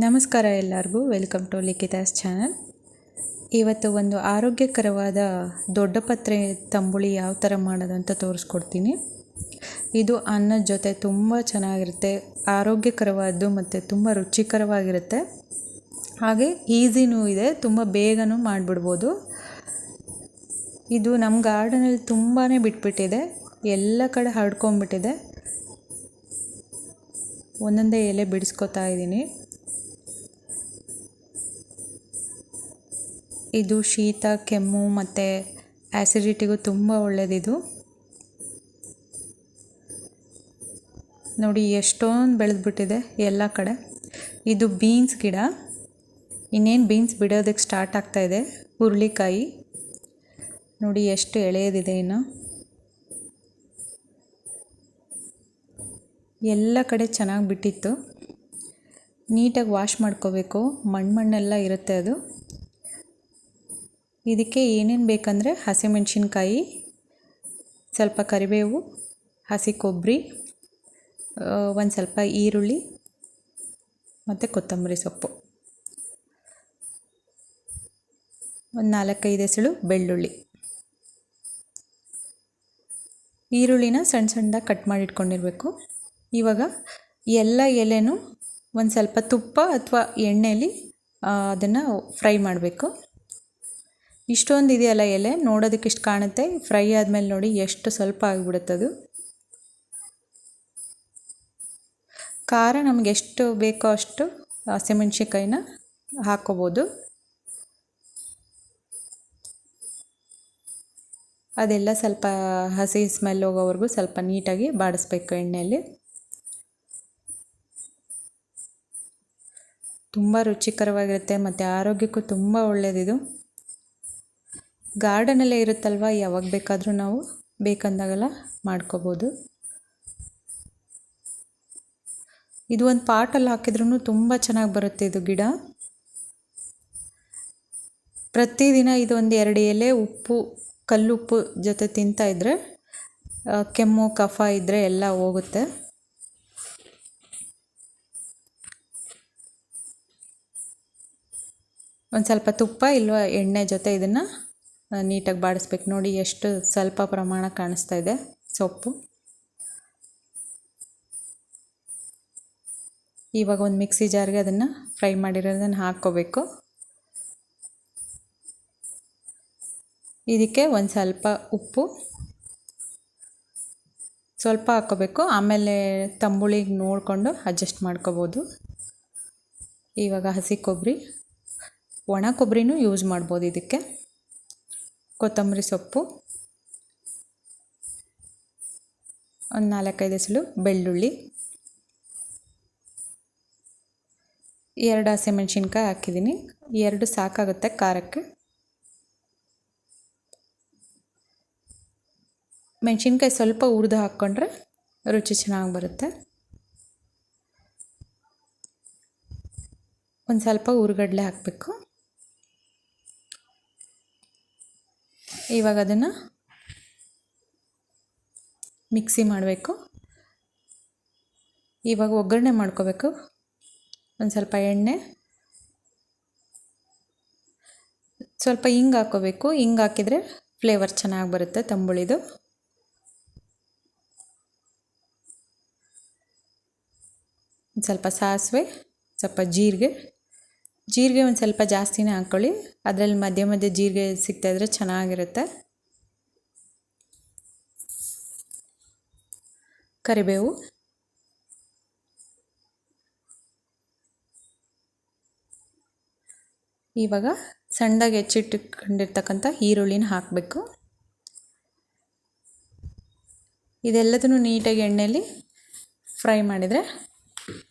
ನಮಸ್ಕಾರ ಎಲ್ಲರಿಗೂ. Welcome to Likhitha's channel. ಇವತ್ತು ಒಂದು ಆರೋಗ್ಯಕರವಾದ ದೊಡ್ಡ ಪತ್ರೆ ತಂಬುಳಿ ಯಾವ ಥರ ಮಾಡೋದು ಅಂತ ತೋರಿಸ್ಕೊಡ್ತೀನಿ. ಇದು ಅನ್ನದ ಜೊತೆ ತುಂಬ ಚೆನ್ನಾಗಿರುತ್ತೆ, ಆರೋಗ್ಯಕರವಾದ್ದು ಮತ್ತು ತುಂಬ ರುಚಿಕರವಾಗಿರುತ್ತೆ. ಹಾಗೆ ಈಸಿನೂ ಇದೆ, ತುಂಬ ಬೇಗನೂ ಮಾಡಿಬಿಡ್ಬೋದು. ಇದು ನಮ್ಮ ಗಾರ್ಡನಲ್ಲಿ ತುಂಬಾ ಬಿಟ್ಬಿಟ್ಟಿದೆ, ಎಲ್ಲ ಕಡೆ ಹರಡ್ಕೊಂಬಿಟ್ಟಿದೆ ಒಂದೊಂದೇ ಎಲೆ ಬಿಡಿಸ್ಕೊತಾ ಇದ್ದೀನಿ. ಇದು ಶೀತ, ಕೆಮ್ಮು ಮತ್ತು ಆ್ಯಸಿಡಿಟಿಗೂ ತುಂಬ ಒಳ್ಳೆಯದಿದು ನೋಡಿ ಎಷ್ಟೊಂದು ಬೆಳೆದ್ಬಿಟ್ಟಿದೆ ಎಲ್ಲ ಕಡೆ. ಇದು ಬೀನ್ಸ್ ಗಿಡ. ಇನ್ನೇನು ಬೀನ್ಸ್ ಬಿಡೋದಕ್ಕೆ ಸ್ಟಾರ್ಟ್ ಆಗ್ತಾಯಿದೆ ಹುರುಳಿಕಾಯಿ. ನೋಡಿ ಎಷ್ಟು ಎಳೆಯದಿದೆ ಇನ್ನು. ಎಲ್ಲ ಕಡೆ ಚೆನ್ನಾಗಿ ಬಿಟ್ಟಿತ್ತು. ನೀಟಾಗಿ ವಾಶ್ ಮಾಡ್ಕೋಬೇಕು. ಮಣ್ಣು ಮಣ್ಣೆಲ್ಲ ಇರುತ್ತೆ ಅದು. ಇದಕ್ಕೆ ಏನೇನು ಬೇಕಂದರೆ ಹಸಿಮೆಣ್ಸಿನ್ಕಾಯಿ, ಸ್ವಲ್ಪ ಕರಿಬೇವು, ಹಸಿ ಕೊಬ್ಬರಿ ಒಂದು ಸ್ವಲ್ಪ ಈರುಳ್ಳಿ ಮತ್ತು ಕೊತ್ತಂಬರಿ ಸೊಪ್ಪು. ಒಂದು ನಾಲ್ಕೈದು ಎಸಳು ಬೆಳ್ಳುಳ್ಳಿ. ಈರುಳ್ಳಿನ ಸಣ್ಣ ಸಣ್ಣದಾಗಿ ಕಟ್ ಮಾಡಿಟ್ಕೊಂಡಿರಬೇಕು ಇವಾಗ ಎಲ್ಲ ಎಲೆನೂ ಒಂದು ಸ್ವಲ್ಪ ತುಪ್ಪ ಅಥವಾ ಎಣ್ಣೆಯಲ್ಲಿ ಅದನ್ನು ಫ್ರೈ ಮಾಡಬೇಕು. ಇಷ್ಟೊಂದು ಇದೆಯಲ್ಲ ಎಲೆ? ನೋಡೋದಕ್ಕೆ ಇಷ್ಟು ಕಾಣುತ್ತೆ. ಫ್ರೈ ಆದಮೇಲೆ ನೋಡಿ, ಎಷ್ಟು ಸ್ವಲ್ಪ ಆಗಿಬಿಡುತ್ತೆ ಅದು. ಖಾರ ನಮಗೆ ಎಷ್ಟು ಬೇಕೋ ಅಷ್ಟು ಹಸಿಮೆಣ್ಸಿಕಾಯಿನ ಹಾಕ್ಕೋಬೋದು ಅದೆಲ್ಲ ಸ್ವಲ್ಪ ಹಸಿ ಸ್ಮೆಲ್ ಹೋಗೋವರೆಗೂ ಸ್ವಲ್ಪ ನೀಟಾಗಿ ಬಾಡಿಸ್ಬೇಕು ಎಣ್ಣೆಯಲ್ಲಿ. ತುಂಬ ರುಚಿಕರವಾಗಿರುತ್ತೆ, ಮತ್ತು ಆರೋಗ್ಯಕ್ಕೂ ತುಂಬ ಒಳ್ಳೆಯದಿದು ಗಾರ್ಡನಲ್ಲೇ ಇರುತ್ತಲ್ವ? ಯಾವಾಗ ಬೇಕಾದರೂ ನಾವು ಬೇಕಂದಾಗೆಲ್ಲ ಮಾಡ್ಕೋಬೋದು. ಇದು ಒಂದು ಪಾಟಲ್ಲಿ ಹಾಕಿದ್ರೂ ತುಂಬ ಚೆನ್ನಾಗಿ ಬರುತ್ತೆ ಇದು ಗಿಡ. ಪ್ರತಿದಿನ ಇದು ಒಂದು ಎರಡು ಎಲೆ, ಉಪ್ಪು, ಕಲ್ಲುಪ್ಪು ಜೊತೆ ತಿಂತಾ ಇದ್ದರೆ ಕೆಮ್ಮು, ಕಫ ಇದ್ದರೆ ಎಲ್ಲ ಹೋಗುತ್ತೆ. ಒಂದು ಸ್ವಲ್ಪ ತುಪ್ಪ ಇಲ್ವ ಎಣ್ಣೆ ಜೊತೆ ಇದನ್ನು ನೀಟಾಗಿ ಬಾಡಿಸ್ಬೇಕು. ನೋಡಿ ಎಷ್ಟು ಸ್ವಲ್ಪ ಪ್ರಮಾಣ ಕಾಣಿಸ್ತಾ ಇದೆ. ಸೊಪ್ಪು. ಇವಾಗ ಒಂದು ಮಿಕ್ಸಿ ಜಾರ್ಗೆ ಅದನ್ನು ಫ್ರೈ ಮಾಡಿರೋದನ್ನು ಹಾಕ್ಕೋಬೇಕು. ಇದಕ್ಕೆ ಒಂದು ಸ್ವಲ್ಪ ಉಪ್ಪು. ಸ್ವಲ್ಪ ಹಾಕ್ಕೋಬೇಕು. ಆಮೇಲೆ ತಂಬುಳಿಗೆ ನೋಡಿಕೊಂಡು ಅಡ್ಜಸ್ಟ್ ಮಾಡ್ಕೋಬೋದು. ಇವಾಗ ಹಸಿ ಕೊಬ್ಬರಿ. ಒಣ ಕೊಬ್ಬರಿನೂ ಯೂಸ್ ಮಾಡ್ಬೋದು ಇದಕ್ಕೆ. ಕೊತ್ತಂಬರಿ ಸೊಪ್ಪು, ಒಂದು ನಾಲ್ಕೈದು ಎಸಳು ಬೆಳ್ಳುಳ್ಳಿ, ಎರಡು ಹಸಿಮೆಣ್ಸಿನ್ಕಾಯಿ ಹಾಕಿದ್ದೀನಿ. ಎರಡು ಸಾಕಾಗುತ್ತೆ ಖಾರಕ್ಕೆ. ಮೆಣಸಿನ್ಕಾಯಿ ಸ್ವಲ್ಪ ಹುರಿದು ಹಾಕ್ಕೊಂಡ್ರೆ ರುಚಿ ಚೆನ್ನಾಗಿ ಬರುತ್ತೆ. ಒಂದು ಸ್ವಲ್ಪ ಹುರ್ಗಡ್ಲೆ ಹಾಕಬೇಕು. ಇವಾಗ ಅದನ್ನು ಮಿಕ್ಸಿ ಮಾಡಬೇಕು. ಇವಾಗ ಒಗ್ಗರಣೆ ಮಾಡ್ಕೋಬೇಕು. ಒಂದು ಸ್ವಲ್ಪ ಎಣ್ಣೆ. ಸ್ವಲ್ಪ ಹಿಂಗೆ ಹಾಕೋಬೇಕು. ಹಿಂಗೆ ಹಾಕಿದರೆ ಫ್ಲೇವರ್ ಚೆನ್ನಾಗಿ ಬರುತ್ತೆ ತಂಬುಳಿದು. ಸ್ವಲ್ಪ ಸಾಸಿವೆ, ಸ್ವಲ್ಪ ಜೀರಿಗೆ. ಜೀರಿಗೆ ಒಂದು ಸ್ವಲ್ಪ ಜಾಸ್ತಿನೇ ಹಾಕ್ಕೊಳ್ಳಿ ಅದರಲ್ಲಿ ಮಧ್ಯೆ ಮಧ್ಯೆ ಜೀರಿಗೆ ಸಿಗ್ತಾಯಿದ್ರೆ ಚೆನ್ನಾಗಿರುತ್ತೆ. ಕರಿಬೇವು. ಇವಾಗ ಸಣ್ಣದಾಗಿ ಹೆಚ್ಚಿಟ್ಟುಕೊಂಡಿರ್ತಕ್ಕಂಥ ಈರುಳ್ಳಿನ ಹಾಕಬೇಕು. ಇದೆಲ್ಲದನ್ನು ನೀಟಾಗಿ ಎಣ್ಣೆಯಲ್ಲಿ ಫ್ರೈ ಮಾಡಿದರೆ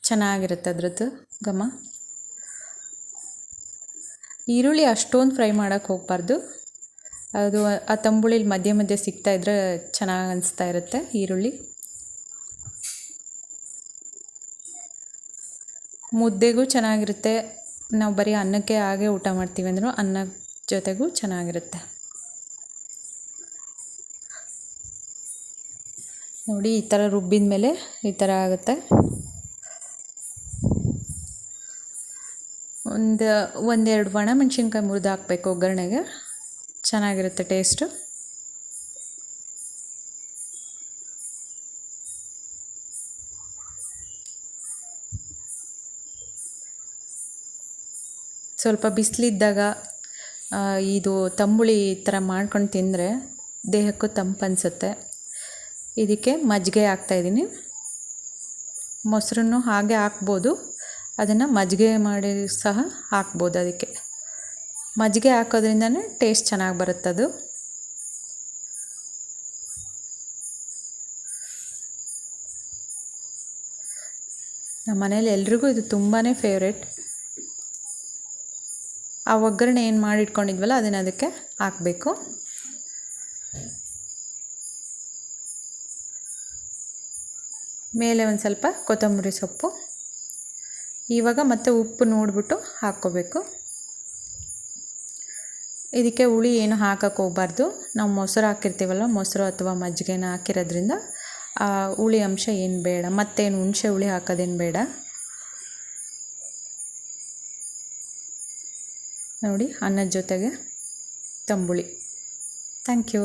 ಚೆನ್ನಾಗಿರುತ್ತೆ ಅದರದ್ದು ಘಮ. ಈರುಳ್ಳಿ ಅಷ್ಟೊಂದು ಫ್ರೈ ಮಾಡೋಕ್ಕೆ ಹೋಗಬಾರ್ದು. ಅದು ಆ ತಂಬುಳಿಲಿ ಮಧ್ಯೆ ಮಧ್ಯೆ ಸಿಗ್ತಾ ಇದ್ದರೆ ಚೆನ್ನಾಗಿ ಅನಿಸ್ತಾ ಇರುತ್ತೆ ಈರುಳ್ಳಿ. ಮುದ್ದೆಗೂ ಚೆನ್ನಾಗಿರುತ್ತೆ. ನಾವು ಬರೀ ಅನ್ನಕ್ಕೆ ಹಾಗೆ ಊಟ ಮಾಡ್ತೀವಿ ಅಂದರೂ ಅನ್ನ ಜೊತೆಗೂ ಚೆನ್ನಾಗಿರುತ್ತೆ. ನೋಡಿ, ಈ ಥರ ರುಬ್ಬಿದ ಮೇಲೆ ಈ ಥರ ಆಗುತ್ತೆ. ಒಂದು, ಒಂದೆರಡು ಒಣಮೆಣ್ಸಿನ್ಕಾಯಿ ಮುರಿದು ಹಾಕಬೇಕು ಒಗ್ಗರಣೆಗೆ. ಚೆನ್ನಾಗಿರುತ್ತೆ ಟೇಸ್ಟು. ಸ್ವಲ್ಪ ಬಿಸಿಲಿದ್ದಾಗ ಇದು ತಂಬುಳಿ ಥರ ಮಾಡ್ಕೊಂಡು ತಿಂದರೆ ದೇಹಕ್ಕೂ ತಂಪು ಅನಿಸುತ್ತೆ. ಇದಕ್ಕೆ ಮಜ್ಜಿಗೆ ಹಾಕ್ತಾಯಿದ್ದೀನಿ ಮೊಸರನ್ನು ಹಾಗೆ ಹಾಕ್ಬೋದು. ಅದನ್ನು ಮಜ್ಜಿಗೆ ಮಾಡಿ ಸಹ ಹಾಕ್ಬೋದು ಅದಕ್ಕೆ. ಮಜ್ಜಿಗೆ ಹಾಕೋದ್ರಿಂದನೇ ಟೇಸ್ಟ್ ಚೆನ್ನಾಗಿ ಬರುತ್ತದು ನಮ್ಮ ಮನೇಲಿ ಎಲ್ರಿಗೂ ಇದು ತುಂಬಾ ಫೇವ್ರೆಟ್ ಆ ಒಗ್ಗರಣೆ ಏನು ಮಾಡಿಟ್ಕೊಂಡಿದ್ವಲ್ಲ ಅದನ್ನು ಅದಕ್ಕೆ ಹಾಕಬೇಕು. ಮೇಲೆ ಒಂದು ಸ್ವಲ್ಪ ಕೊತ್ತಂಬರಿ ಸೊಪ್ಪು. ಇವಾಗ ಮತ್ತೆ ಉಪ್ಪು ನೋಡಿಬಿಟ್ಟು ಹಾಕ್ಕೋಬೇಕು. ಇದಕ್ಕೆ ಹುಳಿ ಏನು ಹಾಕಕ್ಕೆ ಹೋಗ್ಬಾರ್ದು. ನಾವು ಮೊಸರು ಹಾಕಿರ್ತೀವಲ್ಲ, ಮೊಸರು ಅಥವಾ ಮಜ್ಜಿಗೆನ ಹಾಕಿರೋದ್ರಿಂದ ಆ ಹುಳಿ ಅಂಶ ಏನು ಬೇಡ. ಮತ್ತೇನು ಹುಣಸೆ ಹುಳಿ ಹಾಕೋದೇನು ಬೇಡ. ನೋಡಿ, ಅನ್ನದ ಜೊತೆಗೆ ತಂಬುಳಿ. Thank you